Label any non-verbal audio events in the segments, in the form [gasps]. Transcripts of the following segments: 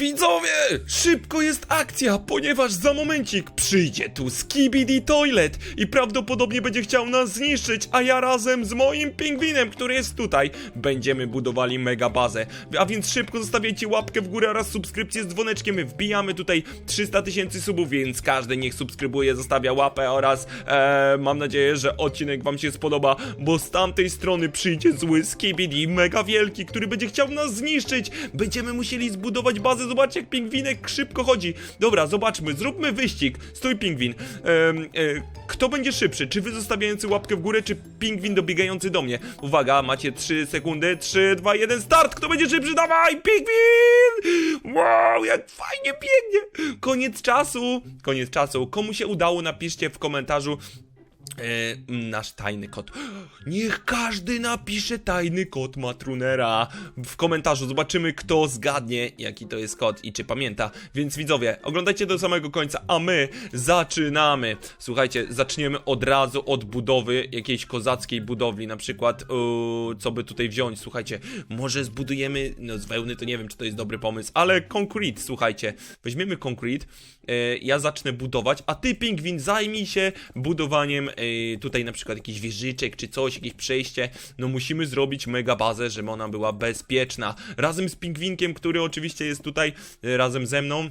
Widzowie, szybko jest akcja, ponieważ za momencik przyjdzie tu Skibidi Toilet i prawdopodobnie będzie chciał nas zniszczyć, a ja razem z moim pingwinem, który jest tutaj, będziemy budowali mega bazę. A więc szybko zostawiajcie łapkę w górę oraz subskrypcję z dzwoneczkiem. My wbijamy tutaj 300 tysięcy subów, więc każdy niech subskrybuje, zostawia łapę oraz e, mam nadzieję, że odcinek wam się spodoba, bo z tamtej strony przyjdzie zły Skibidi, mega wielki, który będzie chciał nas zniszczyć. Będziemy musieli zbudować bazę. Zobaczcie, jak pingwinek szybko chodzi. Dobra, zobaczmy, zróbmy wyścig. Stój, pingwin. Em, e, kto będzie szybszy? Czy wy zostawiający łapkę w górę, czy pingwin dobiegający do mnie? Uwaga, macie 3 sekundy. 3, 2, 1, start! Kto będzie szybszy? Dawaj, pingwin! Wow, jak fajnie biegnie! Koniec czasu. Koniec czasu. Komu się udało, napiszcie w komentarzu. E, nasz tajny kod. Niech każdy napisze tajny kod Matrunera w komentarzu. Zobaczymy, kto zgadnie, jaki to jest kod i czy pamięta. Więc widzowie, oglądajcie do samego końca, a my zaczynamy. Słuchajcie, zaczniemy od razu od budowy jakiejś kozackiej budowli. Na przykład, yy, co by tutaj wziąć? Słuchajcie, może zbudujemy, no z wełny to nie wiem, czy to jest dobry pomysł, ale concrete, słuchajcie. Weźmiemy concrete, ja zacznę budować, a ty, pingwin, zajmij się budowaniem e, tutaj na przykład jakichś wieżyczek czy coś, jakieś przejście. No musimy zrobić mega bazę, żeby ona była bezpieczna. Razem z pingwinkiem, który oczywiście jest tutaj e, razem ze mną.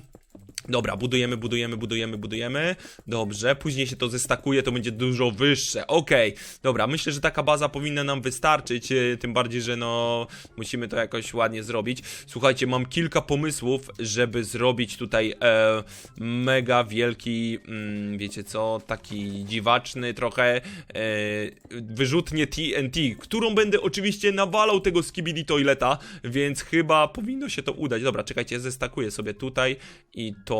Dobra, budujemy, budujemy, budujemy, budujemy. Dobrze, później się to zestakuje, to będzie dużo wyższe. Okej, dobra, myślę, że taka baza powinna nam wystarczyć. e, Tym bardziej, że no musimy to jakoś ładnie zrobić. Słuchajcie, mam kilka pomysłów, żeby zrobić tutaj e, mega wielki, mm, wiecie co, taki dziwaczny trochę e, wyrzutnie TNT, którą będę oczywiście nawalał tego skibidi toileta, więc chyba powinno się to udać. Dobra, czekajcie, zestakuję sobie tutaj i to.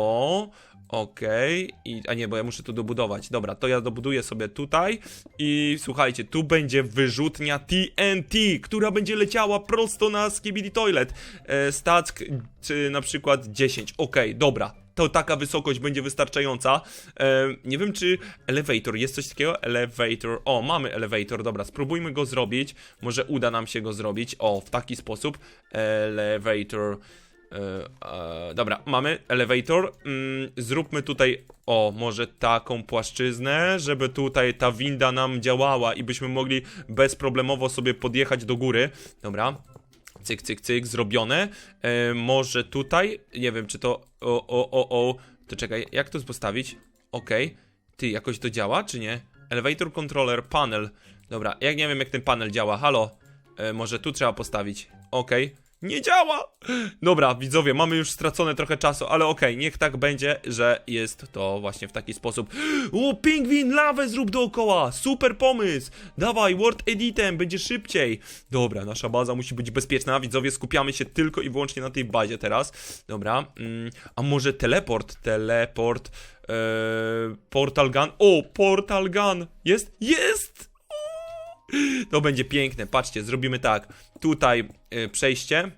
Okej, i a nie, bo ja muszę to dobudować. Dobra, to ja dobuduję sobie tutaj i słuchajcie, tu będzie wyrzutnia TNT, która będzie leciała prosto na Skibidi Toilet. E, stack czy na przykład 10. Okej, dobra. To taka wysokość będzie wystarczająca. E, nie wiem, czy elevator, jest coś takiego? Elevator. O, mamy elevator, dobra, spróbujmy go zrobić. Może uda nam się go zrobić. O, w taki sposób. Elevator. E, dobra, mamy elevator. Mm, zróbmy tutaj, o, może taką płaszczyznę, żeby tutaj ta winda nam działała i byśmy mogli bezproblemowo sobie podjechać do góry. Dobra. Cyk, cyk, cyk, zrobione. E, może tutaj, nie wiem, czy to. O, o, o, o. To czekaj, jak to postawić? Okej. Ty, jakoś to działa, czy nie? Elevator controller, panel. Dobra, jak nie wiem, jak ten panel działa. Halo. E, może tu trzeba postawić. Okej. Nie działa! Dobra, widzowie, mamy już stracone trochę czasu, ale okej, niech tak będzie, że jest to właśnie w taki sposób. O, pingwin, lawę zrób dookoła! Super pomysł! Dawaj, word editem, będzie szybciej. Dobra, nasza baza musi być bezpieczna, widzowie, skupiamy się tylko i wyłącznie na tej bazie teraz. Dobra, mm, a może teleport? Teleport, e, portal gun. O, portal gun! Jest? Jest! To będzie piękne. Patrzcie, zrobimy tak. Tutaj y, przejście.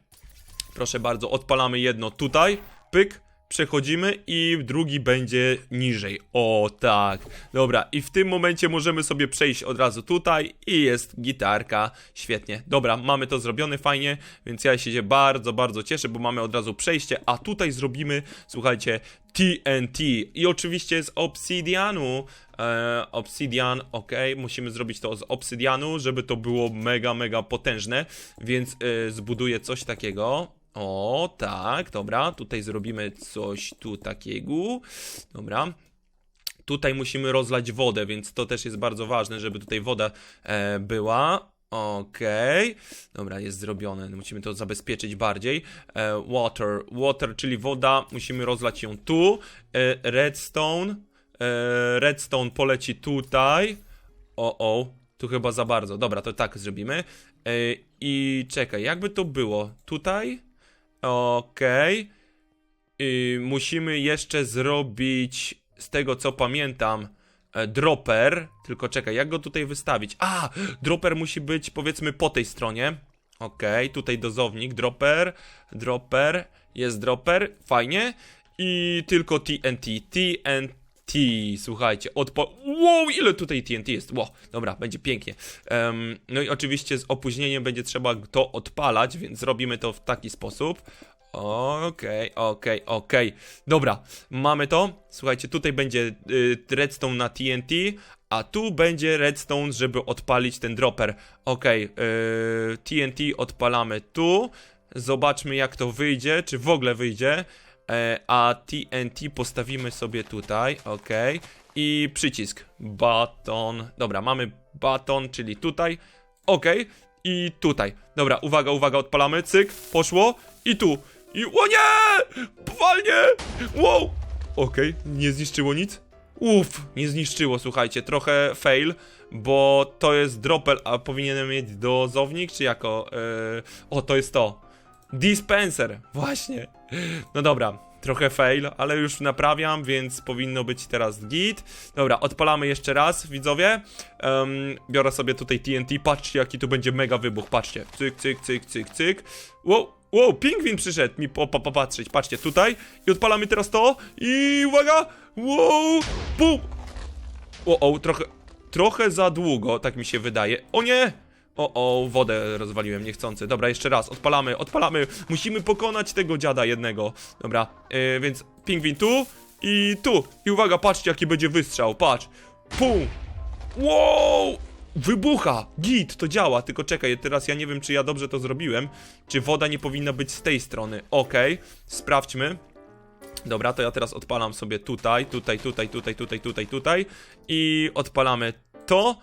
Proszę bardzo, odpalamy jedno tutaj. Pyk. Przechodzimy i drugi będzie niżej. O tak. Dobra, i w tym momencie możemy sobie przejść od razu tutaj i jest gitarka. Świetnie. Dobra, mamy to zrobione fajnie, więc ja się bardzo, bardzo cieszę, bo mamy od razu przejście, a tutaj zrobimy, słuchajcie, TNT i oczywiście z obsidianu. E, obsidian, ok, musimy zrobić to z obsydianu, żeby to było mega, mega potężne, więc e, zbuduję coś takiego. O, tak, dobra, tutaj zrobimy coś tu takiego. Dobra. Tutaj musimy rozlać wodę, więc to też jest bardzo ważne, żeby tutaj woda e, była. Okej, dobra, jest zrobione. Musimy to zabezpieczyć bardziej. E, water, water, czyli woda, musimy rozlać ją tu. E, redstone, e, redstone poleci tutaj. O, o, tu chyba za bardzo. Dobra, to tak zrobimy. E, I czekaj, jakby to było? Tutaj? Okej. I musimy jeszcze zrobić, z tego co pamiętam, e, dropper. Tylko czekaj, jak go tutaj wystawić? A, dropper musi być powiedzmy po tej stronie. Okej, tutaj dozownik, dropper, dropper, jest dropper, fajnie. I tylko TNT, TNT, słuchajcie, odpo... Wow, ile tutaj TNT jest? Wow, dobra, będzie pięknie. Em, no i oczywiście z opóźnieniem będzie trzeba to odpalać, więc robimy to w taki sposób. Okej, okej, okej. Dobra, mamy to. Słuchajcie, tutaj będzie y, redstone na TNT, a tu będzie redstone, żeby odpalić ten dropper. Okej, y, TNT odpalamy tu. Zobaczmy jak to wyjdzie, czy w ogóle wyjdzie. E, a TNT postawimy sobie tutaj, okej. I przycisk baton. Dobra, mamy baton, czyli tutaj. Okej. I tutaj. Dobra, uwaga, uwaga, odpalamy. Cyk, poszło. I tu. I. O nie! Powalnie! Wow! Okej, nie zniszczyło nic. Uff, nie zniszczyło, słuchajcie, trochę fail, bo to jest dropel, a powinienem mieć dozownik, czy jako... Yy... O, to jest to. Dispenser, właśnie. No dobra, trochę fail, ale już naprawiam, więc powinno być teraz git. Dobra, odpalamy jeszcze raz, widzowie. Em, biorę sobie tutaj TNT, patrzcie jaki tu będzie mega wybuch, patrzcie. Cyk, cyk, cyk, cyk, cyk. Wow, wow, pingwin przyszedł mi po, po, popatrzeć, patrzcie, tutaj. I odpalamy teraz to i uwaga, wow, pum. O, o, trochę, trochę za długo, tak mi się wydaje. O nie! O, o, wodę rozwaliłem niechcący. Dobra, jeszcze raz, odpalamy, odpalamy. Musimy pokonać tego dziada jednego. Dobra, yy, więc pingwin tu i tu. I uwaga, patrzcie jaki będzie wystrzał, patrz. Pum! Wow! Wybucha! Git, to działa, tylko czekaj, teraz ja nie wiem, czy ja dobrze to zrobiłem. Czy woda nie powinna być z tej strony? Okej, sprawdźmy. Dobra, to ja teraz odpalam sobie tutaj, tutaj, tutaj, tutaj, tutaj, tutaj, tutaj i odpalamy to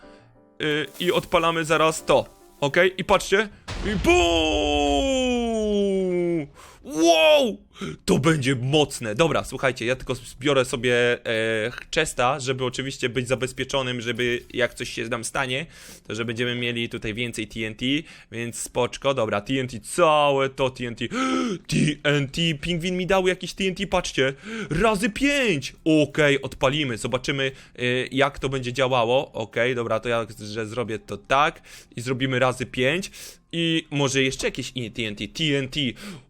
yy, i odpalamy zaraz to. Ok, i patrzcie. I bum! Wow! To będzie mocne. Dobra, słuchajcie, ja tylko zbiorę sobie e, chesta, żeby oczywiście być zabezpieczonym, żeby jak coś się nam stanie, to że będziemy mieli tutaj więcej TNT, więc spoczko. Dobra, TNT, całe to TNT. TNT, [gasps] pingwin mi dał jakiś TNT, patrzcie. Razy 5! Okej, odpalimy, zobaczymy e, jak to będzie działało. Okej, dobra, to ja że zrobię to tak i zrobimy razy 5. I może jeszcze jakieś TNT, TNT.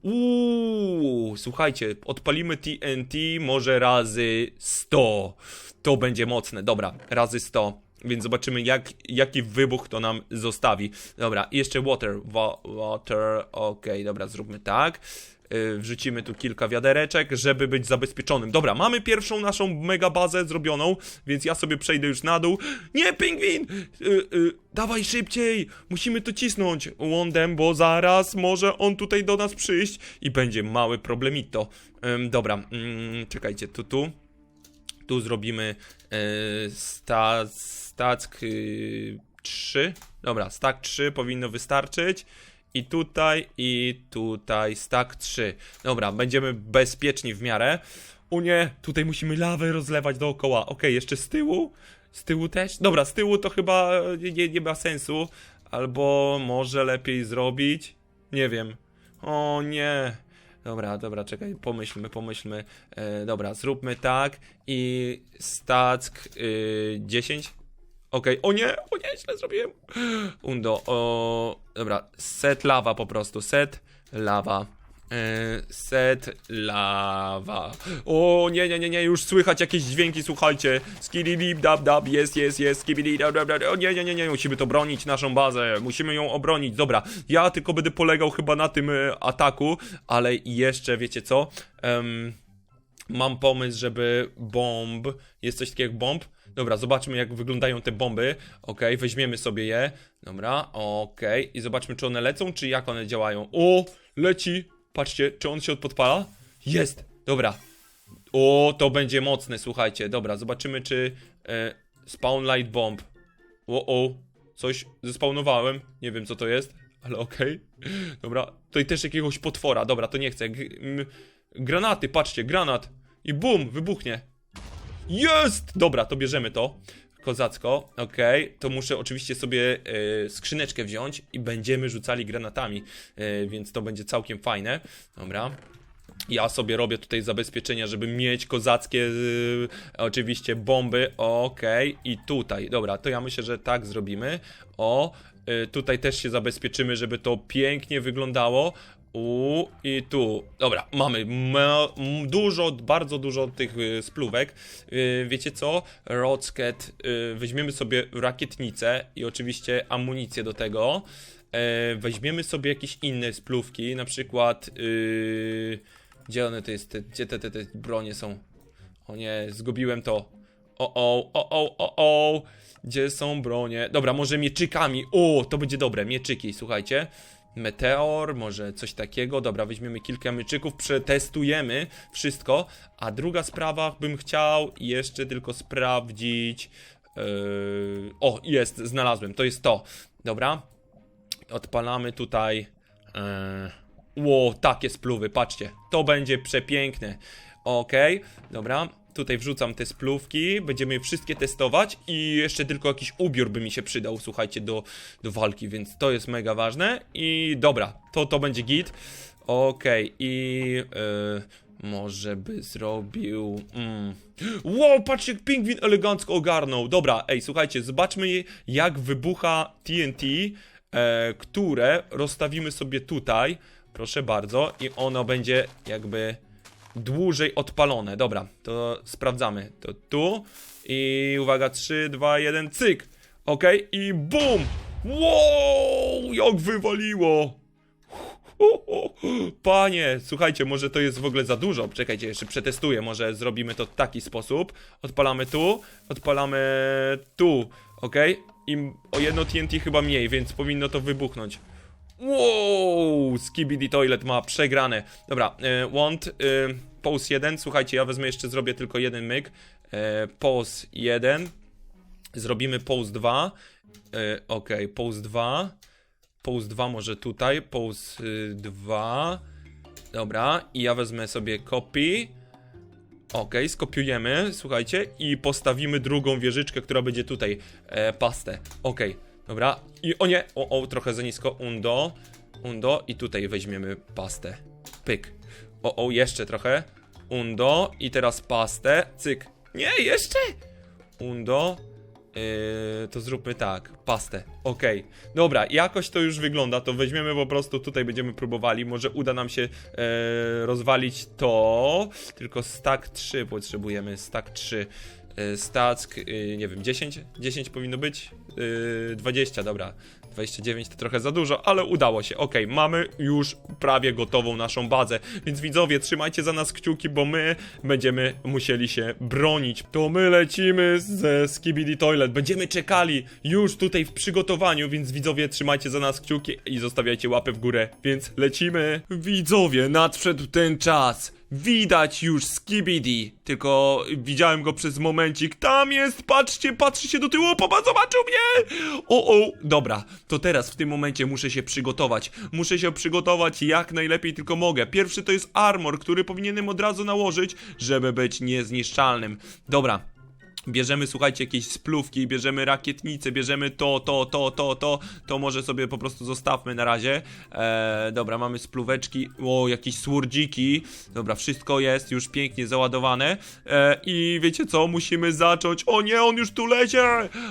Uuu, słuchajcie, odpalimy TNT może razy 100. To będzie mocne, dobra, razy 100. Więc zobaczymy, jak, jaki wybuch to nam zostawi. Dobra, jeszcze water. Wa water, okej, dobra, zróbmy tak. Yy, wrzucimy tu kilka wiadereczek, żeby być zabezpieczonym. Dobra, mamy pierwszą naszą mega bazę zrobioną, więc ja sobie przejdę już na dół. Nie, pingwin! Yy, yy, dawaj szybciej! Musimy to cisnąć łądem, bo zaraz może on tutaj do nas przyjść i będzie mały problemito. Ym, dobra, mm, czekajcie, tu, tu. Tu zrobimy yy, sta, stack yy, 3. Dobra, stack 3 powinno wystarczyć. I tutaj, i tutaj stack 3. Dobra, będziemy bezpieczni w miarę. O nie, tutaj musimy lawę rozlewać dookoła. Okej, jeszcze z tyłu? Z tyłu też? Dobra, z tyłu to chyba nie, nie, nie ma sensu. Albo może lepiej zrobić? Nie wiem. O nie. Dobra, dobra, czekaj, pomyślmy, pomyślmy. E, dobra, zróbmy tak i stack y, 10. Okej, o nie, o nie, źle zrobiłem. Undo, o. Dobra, set lawa po prostu, set lawa. E, set lawa. O nie, nie, nie, nie, już słychać jakieś dźwięki, słuchajcie. Skibidi dab dab, jest, jest, jest, skibidi dab dab dab. O nie, nie, nie, nie, musimy to bronić, naszą bazę. Musimy ją obronić. Dobra, ja tylko będę polegał chyba na tym e, ataku, ale jeszcze, wiecie co? Em, mam pomysł, żeby bomb. Jest coś takiego jak bomb? Dobra, zobaczmy jak wyglądają te bomby. Okej, weźmiemy sobie je. Dobra, okej. I zobaczmy, czy one lecą, czy jak one działają. O, leci. Patrzcie, czy on się podpala? Jest. Dobra. O, to będzie mocne, słuchajcie. Dobra, zobaczymy, czy e, spawn light bomb. O, o, coś zespawnowałem. Nie wiem, co to jest, ale okej. Dobra, tutaj też jakiegoś potwora. Dobra, to nie chcę. G granaty, patrzcie, granat. I bum, wybuchnie. Jest! Dobra, to bierzemy to. Kozacko, okej. To muszę oczywiście sobie e, skrzyneczkę wziąć i będziemy rzucali granatami, e, więc to będzie całkiem fajne. Dobra. Ja sobie robię tutaj zabezpieczenia, żeby mieć kozackie y, oczywiście bomby. Okej, i tutaj. Dobra, to ja myślę, że tak zrobimy. O, y, tutaj też się zabezpieczymy, żeby to pięknie wyglądało. U i tu. Dobra, mamy dużo, bardzo dużo tych y, splówek. Y, wiecie co? Rocket. Y, weźmiemy sobie rakietnicę i oczywiście amunicję do tego. e, weźmiemy sobie jakieś inne splówki, na przykład, gdzie one to jest, gdzie te, te, te bronie są? O nie, zgubiłem to. O, o, o, o, o, o, gdzie są bronie? Dobra, może mieczykami, o, to będzie dobre, mieczyki, słuchajcie. Meteor, może coś takiego. Dobra, weźmiemy kilka myczyków, przetestujemy wszystko. A druga sprawa, bym chciał jeszcze tylko sprawdzić. Yy... O, jest, znalazłem, to jest to. Dobra, odpalamy tutaj. Yy... Ło, takie spluwy, patrzcie, to będzie przepiękne. Okej, dobra, tutaj wrzucam te spluwki, będziemy je wszystkie testować i jeszcze tylko jakiś ubiór by mi się przydał, słuchajcie, do, do walki, więc to jest mega ważne. I dobra, to, to będzie git. Okej, i yy, może by zrobił... Mm. Wow, patrzcie, jak pingwin elegancko ogarnął. Dobra, ej, słuchajcie, zobaczmy jak wybucha TNT, e, które rozstawimy sobie tutaj. Proszę bardzo, i ono będzie jakby dłużej odpalone. Dobra, to sprawdzamy. To tu i uwaga, 3, 2, 1, cyk. Ok, i bum! Wow, jak wywaliło! Panie, słuchajcie, może to jest w ogóle za dużo. Czekajcie, jeszcze przetestuję. Może zrobimy to w taki sposób. Odpalamy tu, odpalamy tu, ok? I o jedno TNT chyba mniej, więc powinno to wybuchnąć. Wow, Skibidi Toilet ma przegrane. Dobra, y, want, y, pose 1, słuchajcie, ja wezmę jeszcze, zrobię tylko jeden myk. Y, pose 1, zrobimy pose 2, y, ok, pose 2, pose 2 może tutaj, pose y, 2, dobra, i ja wezmę sobie copy, ok, skopiujemy, słuchajcie, i postawimy drugą wieżyczkę, która będzie tutaj, e, pastę, ok, dobra, i o nie, o, o, trochę za nisko, undo, undo, i tutaj weźmiemy pastę, pyk, o, o, jeszcze trochę, undo, i teraz pastę, cyk, nie, jeszcze, undo, Yy, to zróbmy tak, pastę. Okej, dobra, jakoś to już wygląda. To weźmiemy po prostu, tutaj będziemy próbowali. Może uda nam się e, rozwalić to. Tylko stack 3 potrzebujemy, stack 3. E, stack, e, nie wiem, 10? 10 powinno być? E, 20, dobra. 29 to trochę za dużo, ale udało się. Okej, mamy już prawie gotową naszą bazę. Więc widzowie, trzymajcie za nas kciuki, bo my będziemy musieli się bronić. To my lecimy ze Skibidi Toilet. Będziemy czekali już tutaj w przygotowaniu, więc widzowie, trzymajcie za nas kciuki i zostawiajcie łapę w górę. Więc lecimy. Widzowie, nadszedł ten czas. Widać już Skibidi, tylko widziałem go przez momencik. Tam jest, patrzcie, patrzy się do tyłu, opa, zobaczył mnie! O, o, dobra, to teraz w tym momencie muszę się przygotować. Muszę się przygotować jak najlepiej tylko mogę. Pierwszy to jest armor, który powinienem od razu nałożyć, żeby być niezniszczalnym. Dobra, Bierzemy, słuchajcie, jakieś splówki, bierzemy rakietnice, bierzemy to, to, to, to, to, to może sobie po prostu zostawmy na razie. Eee, dobra, mamy splóweczki, o, jakieś swurdziki, dobra, wszystko jest już pięknie załadowane. Eee, I wiecie co, musimy zacząć, o nie, on już tu lecie,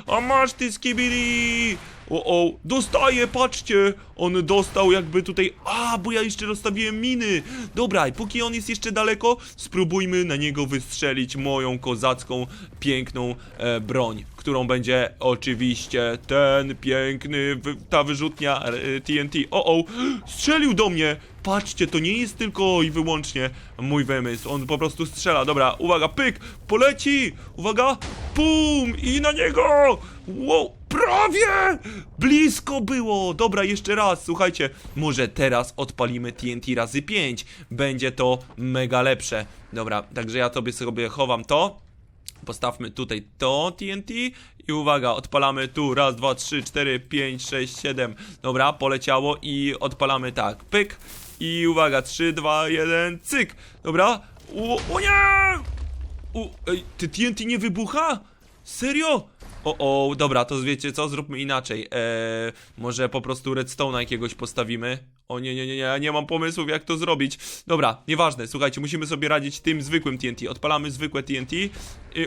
a masz ty skibidi! O, o, dostaje, patrzcie! On dostał jakby tutaj. A, bo ja jeszcze rozstawiłem miny! Dobra, i póki on jest jeszcze daleko, spróbujmy na niego wystrzelić moją kozacką, piękną e, broń, którą będzie oczywiście ten piękny, ta wyrzutnia e, TNT. O, o, strzelił do mnie! Patrzcie, to nie jest tylko i wyłącznie mój wymysł. On po prostu strzela. Dobra, uwaga, pyk! Poleci! Uwaga! Pum! I na niego! Wow! Prawie! Blisko było! Dobra, jeszcze raz, słuchajcie. Może teraz odpalimy TNT razy 5. Będzie to mega lepsze. Dobra, także ja tobie sobie chowam to. Postawmy tutaj to TNT i uwaga, odpalamy tu, raz, dwa, trzy, cztery, pięć, sześć, siedem. Dobra, poleciało i odpalamy tak, pyk i uwaga, trzy, dwa, jeden, cyk. Dobra, o, o nie! U, ej, ty TNT nie wybucha? Serio? O, o, dobra, to wiecie co, zróbmy inaczej. Eee, może po prostu redstone'a jakiegoś postawimy. O nie, nie, nie, nie, nie mam pomysłów jak to zrobić. Dobra, nieważne, słuchajcie, musimy sobie radzić tym zwykłym TNT. Odpalamy zwykłe TNT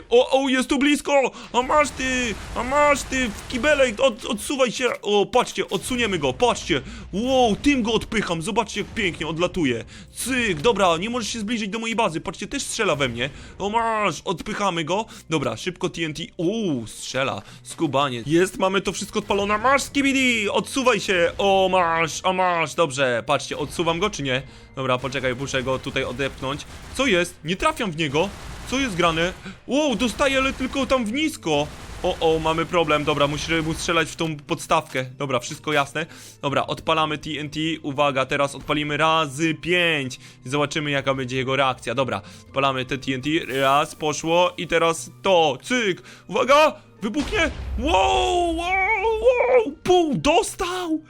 O, o, jest tu blisko! A masz ty! A masz ty! W kibelek! Od, odsuwaj się! O, patrzcie, odsuniemy go, patrzcie! Wow, tym go odpycham, zobaczcie jak pięknie odlatuje. Cyk, dobra, nie możesz się zbliżyć do mojej bazy, patrzcie, też strzela we mnie. O, masz, odpychamy go. Dobra, szybko TNT. Uuu, strzela, skubanie. Jest, mamy to wszystko odpalone. Masz, skibidi! Odsuwaj się! O, masz, a masz, dobrze. Patrzcie, odsuwam go czy nie? Dobra, poczekaj, muszę go tutaj odepchnąć. Co jest? Nie trafiam w niego. Co jest grane? Wow, dostaję, ale tylko tam w nisko. O, o, mamy problem. Dobra, musimy mu strzelać w tą podstawkę. Dobra, wszystko jasne. Dobra, odpalamy TNT. Uwaga, teraz odpalimy razy 5. Zobaczymy, jaka będzie jego reakcja. Dobra, odpalamy te TNT. Raz, poszło. I teraz to. Cyk. Uwaga! Wybuchnie! Wow, wow, wow! Pół, dostał!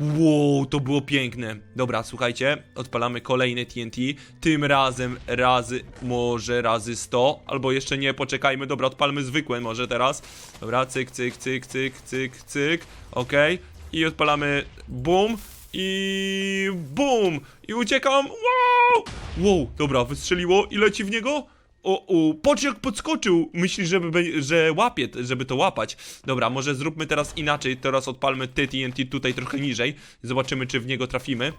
Wow, to było piękne. Dobra, słuchajcie, odpalamy kolejne TNT. Tym razem razy, może razy 100, albo jeszcze nie, poczekajmy. Dobra, odpalmy zwykłe może teraz. Dobra, cyk, cyk, cyk, cyk, cyk, cyk. Okej. I odpalamy bum i bum! I uciekam! Wow! Wow, dobra, wystrzeliło i leci w niego? O, o, patrz jak podskoczył! Myśli, żeby, że łapie, żeby to łapać. Dobra, może zróbmy teraz inaczej. Teraz odpalmy TNT tutaj trochę niżej. Zobaczymy, czy w niego trafimy.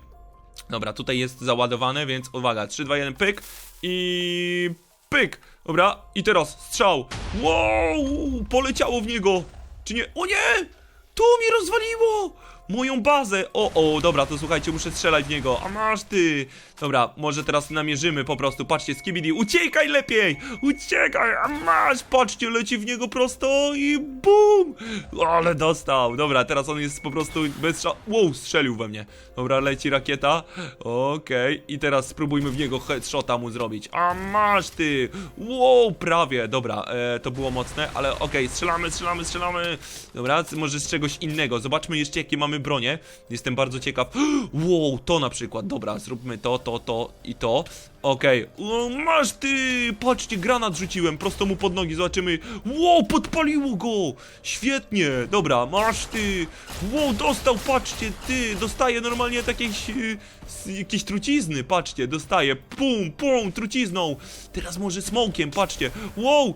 Dobra, tutaj jest załadowane, więc uwaga. 3, 2, 1, pyk i pyk. Dobra, i teraz strzał. Wow, poleciało w niego. Czy nie? O nie! Tu mi rozwaliło! Moją bazę! O, o, dobra, to słuchajcie, muszę strzelać w niego. A masz ty! Dobra, może teraz namierzymy po prostu. Patrzcie, Skibidi, uciekaj lepiej! Uciekaj! A masz! Patrzcie, leci w niego prosto i bum! Ale dostał! Dobra, teraz on jest po prostu bez strzał. Wow, strzelił we mnie. Dobra, leci rakieta. Okej, i teraz spróbujmy w niego headshota mu zrobić. A masz ty! Wow, prawie. Dobra, e, to było mocne, ale okej, strzelamy, strzelamy, strzelamy. Dobra, może z czegoś innego. Zobaczmy jeszcze, jakie mamy bronie. Jestem bardzo ciekaw. [gasps] Wow, to na przykład. Dobra, zróbmy to, to, to i to. Okej. Masz ty! Patrzcie, granat rzuciłem prosto mu pod nogi. Zobaczymy. Wow, podpaliło go! Świetnie. Dobra, masz ty! Wow, dostał, patrzcie, ty! Dostaje normalnie y, s- jakiejś trucizny. Patrzcie, dostaje. Pum, pum, trucizną. Teraz może smokiem, patrzcie. Wow!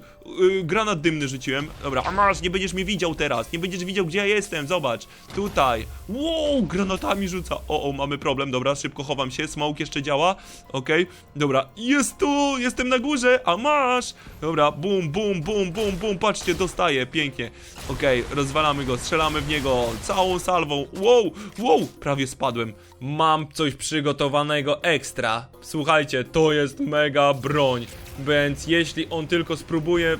y, granat dymny rzuciłem. Dobra, a masz, nie będziesz mnie widział teraz. Nie będziesz widział, gdzie ja jestem. Zobacz. Tutaj. Wow, granatami rzuca. O, o, mamy problem. Dobra, szybko chowam się. Smoke jeszcze działa. Okej. Dobra, jest tu! Jestem na górze, a masz! Dobra, bum, bum, bum, bum, bum. Patrzcie, dostaje. Pięknie. Okej, rozwalamy go, strzelamy w niego całą salwą. Wow, wow, prawie spadłem. Mam coś przygotowanego ekstra. Słuchajcie, to jest mega broń. Więc jeśli on tylko spróbuje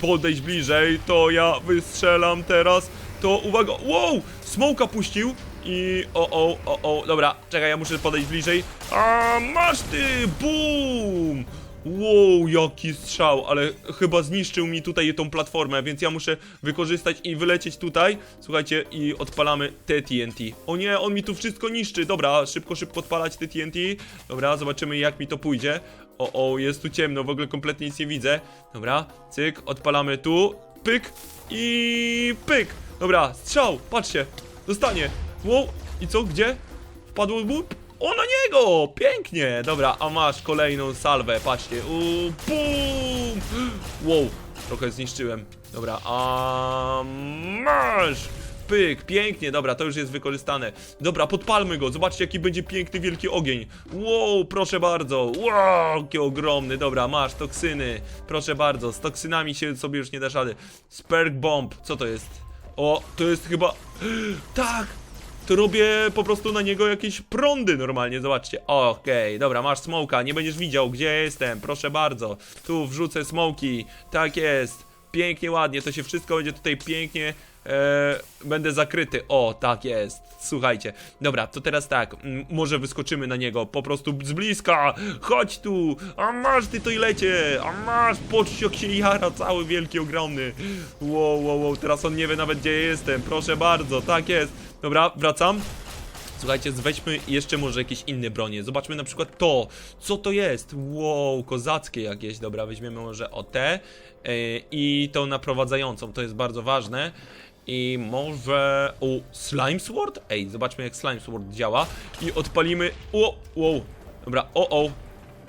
podejść bliżej, to ja wystrzelam teraz. To uwaga, wow! Smoka puścił i o o o o, dobra, czekaj, ja muszę podejść bliżej. A masz ty! Bum! Wow, jaki strzał, ale chyba zniszczył mi tutaj tą platformę, więc ja muszę wykorzystać i wylecieć tutaj. Słuchajcie, i odpalamy te TNT. O nie, on mi tu wszystko niszczy. Dobra, szybko, szybko odpalać te TNT. Dobra, zobaczymy jak mi to pójdzie. O, o, jest tu ciemno, w ogóle kompletnie nic nie widzę. Dobra, cyk, odpalamy tu, pyk i pyk. Dobra, strzał, patrzcie, dostanie. Wow, i co, gdzie? Wpadło mu? O, na niego! Pięknie! Dobra, a masz kolejną salwę, patrzcie. U, bum! Wow, trochę zniszczyłem. Dobra, a masz! Pyk, pięknie, dobra, to już jest wykorzystane. Dobra, podpalmy go, zobaczcie jaki będzie piękny, wielki ogień. Wow, proszę bardzo, wow, jaki ogromny, dobra, masz toksyny. Proszę bardzo, z toksynami się sobie już nie dasz rady. Sperk bomb, co to jest? O, to jest chyba... [gasps] Tak, to robię po prostu na niego jakieś prądy normalnie, zobaczcie. Okej, dobra, masz smoka, nie będziesz widział, gdzie jestem, proszę bardzo. Tu wrzucę smoki, tak jest. Pięknie, ładnie, to się wszystko będzie tutaj pięknie, e, będę zakryty. O, tak jest, słuchajcie. Dobra, to teraz tak, może wyskoczymy na niego, po prostu z bliska. Chodź tu, a masz ty to i lecie, a masz, patrzcie jak się jara, cały wielki, ogromny. Wow, wow, wow, teraz on nie wie nawet gdzie jestem, proszę bardzo, tak jest. Dobra, wracam. Słuchajcie, weźmy jeszcze może jakieś inne bronie. Zobaczmy na przykład to. Co to jest? Wow, kozackie jakieś. Dobra, weźmiemy może o te. Yy, I tą naprowadzającą. To jest bardzo ważne. I może... O, Slime Sword? Ej, zobaczmy jak Slime Sword działa. I odpalimy... O, wow. Dobra, o, o.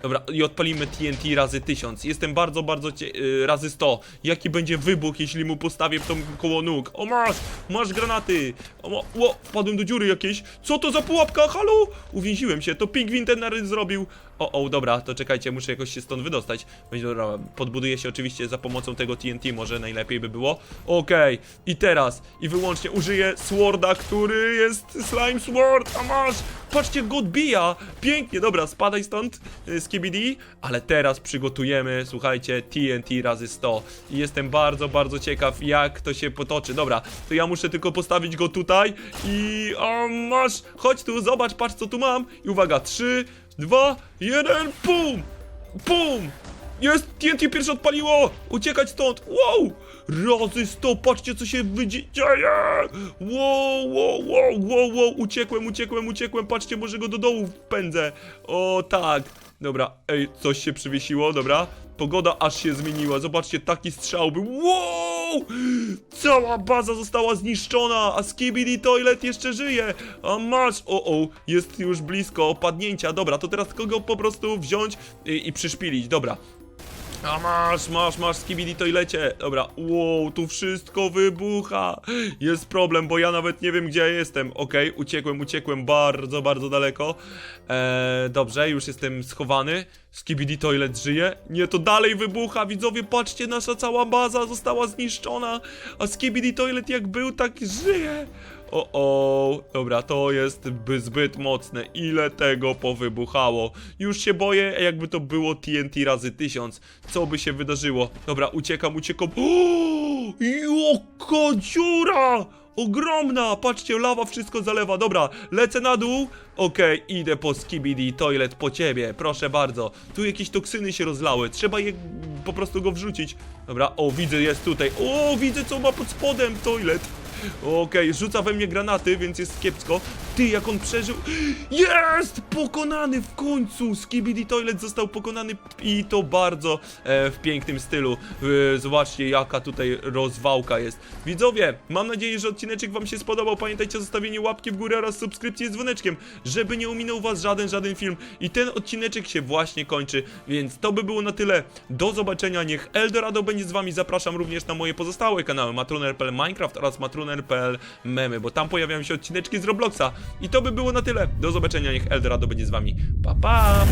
Dobra, i odpalimy TNT razy 1000. Jestem bardzo, bardzo cie... y, razy 100. Jaki będzie wybuch, jeśli mu postawię tą koło nóg? O, masz! Masz granaty! O, o, wpadłem do dziury jakiejś. Co to za pułapka? Halo? Uwięziłem się. To pingwin ten nary zrobił. O, o, dobra, to czekajcie, muszę jakoś się stąd wydostać. Będzie dobra, podbuduję się oczywiście za pomocą tego TNT, może najlepiej by było. Okej, i teraz, i wyłącznie użyję Sworda, który jest Slime Sword, a masz! Patrzcie, go odbija! Pięknie, dobra, spadaj stąd, y, Skibidi. Ale teraz przygotujemy, słuchajcie, TNT razy 100. I jestem bardzo, bardzo ciekaw, jak to się potoczy. Dobra, to ja muszę tylko postawić go tutaj i... O, masz! Chodź tu, zobacz, patrz co tu mam. I uwaga, 3, 2, 1, pum! Pum! Jest! TNT pierwsze odpaliło! Uciekać stąd! Wow! Razy 100, patrzcie co się dzieje! Wow, wow, wow, wow, wow! Uciekłem, uciekłem, uciekłem, patrzcie, może go do dołu wpędzę. O tak! Dobra, ej, coś się przywiesiło, dobra. Pogoda aż się zmieniła, zobaczcie, taki strzał był. Wow! Cała baza została zniszczona, a Skibidi Toilet jeszcze żyje. A masz, o o, jest już blisko opadnięcia. Dobra, to teraz kogo po prostu wziąć i, i przyszpilić, dobra. A masz, masz, masz skibidi toilecie. Dobra, wow, tu wszystko wybucha. Jest problem, bo ja nawet nie wiem gdzie ja jestem. Okej, uciekłem, uciekłem bardzo, bardzo daleko. Eee, dobrze, już jestem schowany. Skibidi toilet żyje. Nie, to dalej wybucha. Widzowie, patrzcie, nasza cała baza została zniszczona. A skibidi toilet jak był, tak żyje. O, o, dobra, to jest by zbyt mocne. Ile tego powybuchało? Już się boję, jakby to było TNT razy tysiąc. Co by się wydarzyło? Dobra, uciekam, uciekam. [gasps] O, jaka dziura! Ogromna! Patrzcie, lawa wszystko zalewa. Dobra, lecę na dół. Okej, idę po skibidi toilet po ciebie. Proszę bardzo. Tu jakieś toksyny się rozlały. Trzeba je po prostu go wrzucić. Dobra, o, widzę, jest tutaj. O, widzę, co ma pod spodem toilet. Okej, rzuca we mnie granaty, więc jest kiepsko. Ty, jak on przeżył. Jest! Pokonany w końcu! Skibidi Toilet został pokonany i to bardzo e, w pięknym stylu. E, zobaczcie, jaka tutaj rozwałka jest. Widzowie, mam nadzieję, że odcineczek wam się spodobał. Pamiętajcie o zostawieniu łapki w górę oraz subskrypcji z dzwoneczkiem, żeby nie ominął was żaden, żaden film. I ten odcineczek się właśnie kończy, więc to by było na tyle. Do zobaczenia, niech Eldorado będzie z wami. Zapraszam również na moje pozostałe kanały matruner.pl Minecraft oraz matruner.pl Memy, bo tam pojawiają się odcineczki z Robloxa. I to by było na tyle. Do zobaczenia, niech Eldorado będzie z wami. Pa pa!